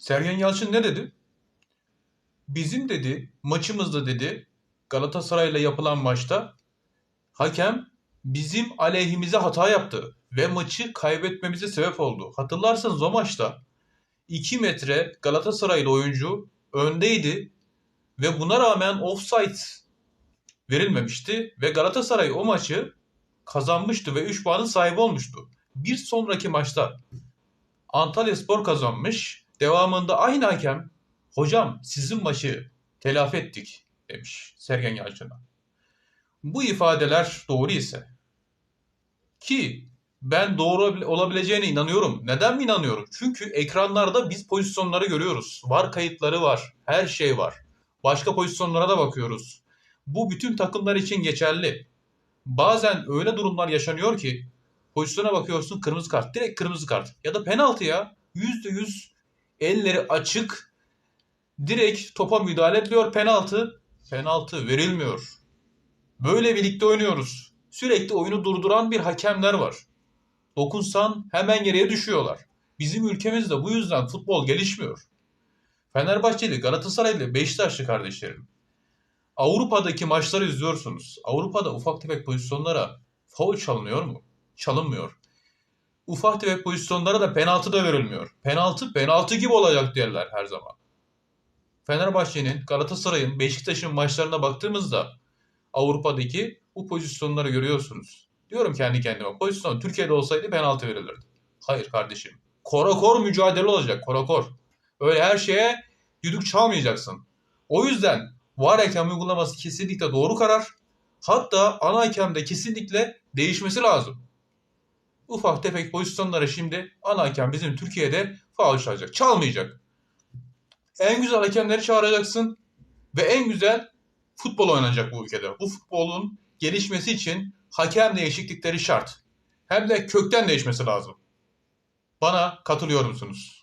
Sergen Yalçın ne dedi? Bizim dedi maçımızda dedi Galatasaray'la yapılan maçta hakem bizim aleyhimize hata yaptı ve maçı kaybetmemize sebep oldu. Hatırlarsanız o maçta 2 metre Galatasaraylı oyuncu öndeydi ve buna rağmen offside verilmemişti ve Galatasaray o maçı kazanmıştı ve 3 puanın sahibi olmuştu. Bir sonraki maçta Antalya Spor kazanmış. Devamında aynı hakem hocam sizin maçı telafi ettik demiş Sergen Yalçın'a. Bu ifadeler doğru ise ki ben doğru olabileceğine inanıyorum. Neden mi inanıyorum? Çünkü ekranlarda biz pozisyonları görüyoruz. Var kayıtları var. Her şey var. Başka pozisyonlara da bakıyoruz. Bu bütün takımlar için geçerli. Bazen öyle durumlar yaşanıyor ki pozisyona bakıyorsun kırmızı kart. Direkt kırmızı kart. Ya da penaltı ya. %100 elleri açık. Direkt topa müdahale ediyor. Penaltı. Penaltı verilmiyor. Böyle birlikte oynuyoruz. Sürekli oyunu durduran bir hakemler var. Dokunsan hemen geriye düşüyorlar. Bizim ülkemizde bu yüzden futbol gelişmiyor. Fenerbahçeli, Galatasaraylı, Beşiktaşlı kardeşlerim. Avrupa'daki maçları izliyorsunuz. Avrupa'da ufak tefek pozisyonlara faul çalınıyor mu? Çalınmıyor. Ufak tefek pozisyonlara da penaltı da verilmiyor. Penaltı penaltı gibi olacak derler her zaman. Fenerbahçe'nin, Galatasaray'ın, Beşiktaş'ın maçlarına baktığımızda Avrupa'daki bu pozisyonları görüyorsunuz. Diyorum kendi kendime pozisyon Türkiye'de olsaydı penaltı verilirdi. Hayır kardeşim. Korakor mücadele olacak korakor. Öyle her şeye düdük çalmayacaksın. O yüzden VAR hakem uygulaması kesinlikle doğru karar. Hatta ana hakemde kesinlikle değişmesi lazım. Ufak tefek pozisyonlara şimdi ana bizim Türkiye'de faul çalacak. Çalmayacak. En güzel hakemleri çağıracaksın ve en güzel futbol oynanacak bu ülkede. Bu futbolun gelişmesi için hakem değişiklikleri şart. Hem de kökten değişmesi lazım. Bana katılıyor musunuz?